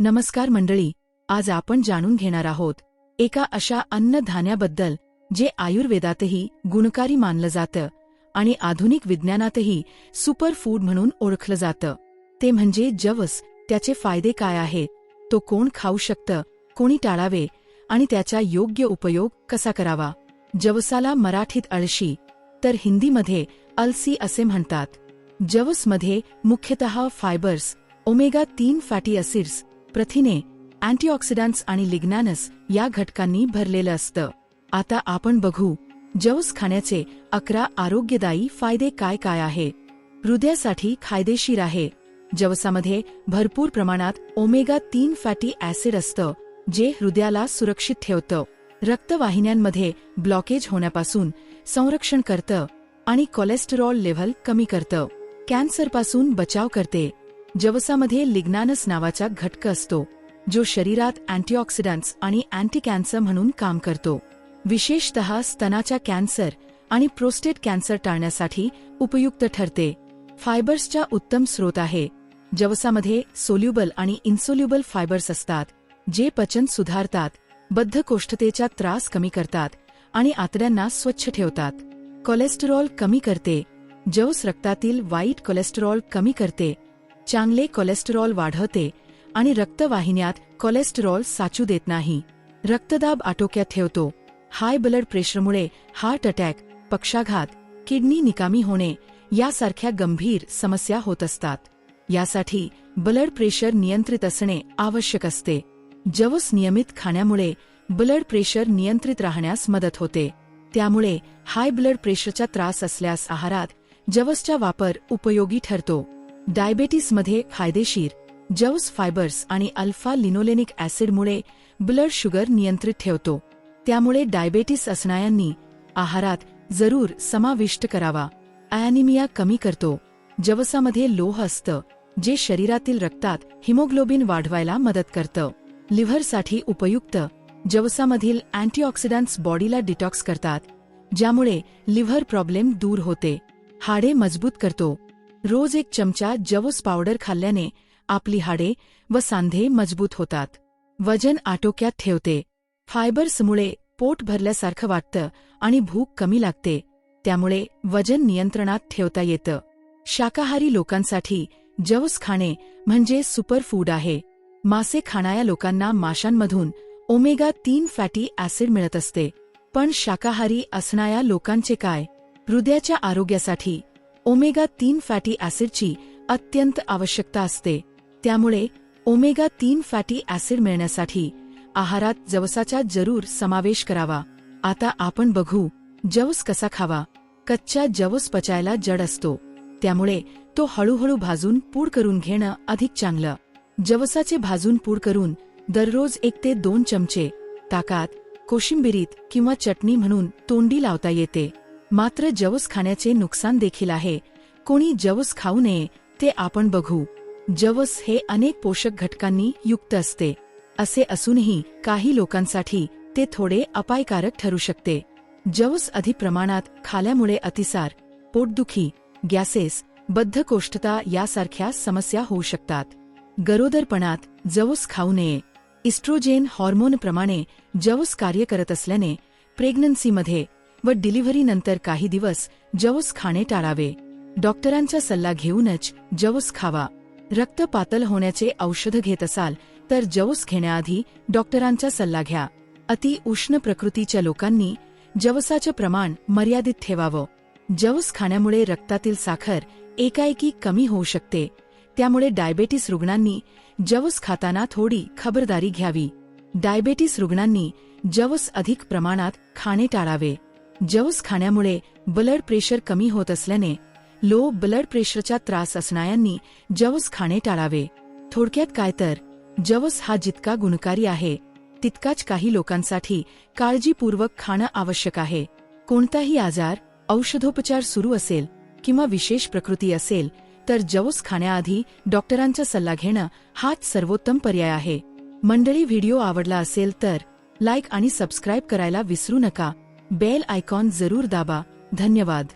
नमस्कार मंडळी आज आपण जाणून घेणार आहोत एका अशा अन्नधान्याबद्दल जे आयुर्वेदातही गुणकारी मानलं जातं आणि आधुनिक विज्ञानातही सुपर फूड म्हणून ओळखलं जातं. ते म्हणजे जवस त्याचे फायदे काय आहेत तो कोण खाऊ शकतं कोणी टाळावे आणि त्याचा योग्य उपयोग कसा करावा. जवसाला मराठीत अळशी तर हिंदीमध्ये अलसी असे म्हणतात. जवसमध्ये मुख्यतः फायबर्स ओमेगा तीन फॅटी असिड्स प्रथिने अँटीऑक्सिडंट्स आणि लिग्नॅनस या घटकांनी भरलेलं असतं. आता आपण बघू जवस खाण्याचे अकरा आरोग्यदायी फायदे काय काय आहे. हृदयासाठी फायदेशीर आहे. जवसामध्ये भरपूर प्रमाणात ओमेगा तीन फॅटी ऍसिड असतं जे हृदयाला सुरक्षित ठेवतं. रक्तवाहिन्यांमध्ये ब्लॉकेज होण्यापासून संरक्षण करतं आणि कोलेस्टेरॉल लेव्हल कमी करतं. कॅन्सरपासून बचाव करते. जवसामध्ये लिग्नानस नावाचा घटक असतो जो शरीरात अँटीऑक्सिडंट्स आणि अँटी कॅन्सर म्हणून काम करतो. विशेषतः स्तनाच्या कॅन्सर आणि प्रोस्टेट कॅन्सर टाळण्यासाठी उपयुक्त ठरते. फायबर्सचा उत्तम स्रोत आहे. जवसामध्ये सोल्युबल आणि इन्सोल्युबल फायबर्स असतात जे पचन सुधारतात बद्धकोष्ठतेचा त्रास कमी करतात आणि आतड्यांना स्वच्छ ठेवतात. कोलेस्टेरॉल कमी करते. जवस रक्तातील वाईट कोलेस्टेरॉल कमी करते. चांगले कोलेस्टेरॉल वाढवते आणि रक्तवाहिन्यात कोलेस्टेरॉल साचू देत नाही. रक्तदाब आटोक्यात ठेवतो. हाय ब्लड प्रेशरमुळे हार्ट अटॅक पक्षाघात किडनी निकामी होणे यासारख्या गंभीर समस्या होत असतात. यासाठी ब्लड प्रेशर नियंत्रित असणे आवश्यक असते. जवस नियमित खाण्यामुळे ब्लड प्रेशर नियंत्रित राहण्यास मदत होते. त्यामुळे हाय ब्लड प्रेशरचा त्रास असल्यास आहारात जवसचा वापर उपयोगी ठरतो. डायबेटीसमध्ये फायदेशीर. जवस फायबर्स आणि अल्फा लिनोलेनिक ऍसिडमुळे ब्लड शुगर नियंत्रित ठेवतो. त्यामुळे डायबेटीस असणाऱ्यांनी आहारात जरूर समाविष्ट करावा. अॅनिमिया कमी करतो. जवसामध्ये लोह असतं जे शरीरातील रक्तात हिमोग्लोबिन वाढवायला मदत करतं. लिव्हरसाठी उपयुक्त. जवसामधील अँटीऑक्सिडंट्स बॉडीला डिटॉक्स करतात ज्यामुळे लिव्हर प्रॉब्लेम दूर होते. हाडे मजबूत करतो. रोज एक चमचा जवस पावडर खाल्ल्याने आपली हाडे व सांधे मजबूत होतात. वजन आटोक्यात ठेवते. फायबर्समुळे पोट भरल्यासारखं वाटतं आणि भूक कमी लागते. त्यामुळे वजन नियंत्रणात ठेवता येतं. शाकाहारी लोकांसाठी जवस खाणे म्हणजे सुपरफूड आहे. मासे खाणाऱ्या लोकांना माशांमधून ओमेगा तीन फॅटी ऍसिड मिळत असते. पण शाकाहारी असणाऱ्या लोकांचे काय? हृदयाच्या आरोग्यासाठी ओमेगा तीन फॅटी ऍसिडची अत्यंत आवश्यकता असते. त्यामुळे ओमेगा तीन फॅटी ऍसिड मिळण्यासाठी आहारात जवसाचा जरूर समावेश करावा. आता आपण बघू जवस कसा खावा. कच्च्या जवस पचायला जड असतो. त्यामुळे तो हळूहळू भाजून पूड करून घेणं अधिक चांगलं. जवसाचे भाजून पूड करून दररोज एक ते दोन चमचे ताकात कोशिंबिरीत किंवा चटणी म्हणून तोंडी लावता येते. मात्र जवस खाण्याचे नुकसान देखील आहे. कोणी जवस खाऊ नये ते आपण बघू. जवस हे अनेक पोषक घटकांनी युक्त असते. असे असूनही काही लोकांसाठी ते थोडे अपायकारक ठरू शकते. जवस अधिक प्रमाणात खाल्यामुळे अतिसार पोटदुखी गॅसेस बद्धकोष्ठता यासारख्या समस्या होऊ शकतात. गरोदरपणात जवस खाऊ नये. इस्ट्रोजेन हॉर्मोनप्रमाणे जवस कार्य करत असल्याने प्रेग्नन्सीमध्ये व डिलिव्हरीनंतर काही दिवस जवस खाणे टाळावे. डॉक्टरांचा सल्ला घेऊनच जवस खावा. रक्त पातळ होण्याचे औषध घेत असाल तर जवस घेण्याआधी डॉक्टरांचा सल्ला घ्या. अति उष्ण प्रकृतीच्या लोकांनी जवसाचं प्रमाण मर्यादित ठेवावं. जवस खाण्यामुळे रक्तातील साखर एकाएकी कमी होऊ शकते. त्यामुळे डायबेटीस रुग्णांनी जवस खाताना थोडी खबरदारी घ्यावी. डायबेटीस रुग्णांनी जवस अधिक प्रमाणात खाणे टाळावे. जवस खाण्यामुळे ब्लड प्रेशर कमी होत असल्याने लो ब्लड प्रेशरचा त्रास असणाऱ्यांनी जवस खाणे टाळावे. थोडक्यात काय तर जवस हा जितका गुणकारी आहे तितकाच काही लोकांसाठी काळजीपूर्वक खाणं आवश्यक आहे. कोणताही आजार औषधोपचार सुरू असेल किंवा विशेष प्रकृती असेल तर जवस खाण्याआधी डॉक्टरांचा सल्ला घेणं हाच सर्वोत्तम पर्याय आहे. मंडळी व्हिडिओ आवडला असेल तर लाईक आणि सबस्क्राईब करायला विसरू नका. बेल आयकॉन जरूर दाबा. धन्यवाद.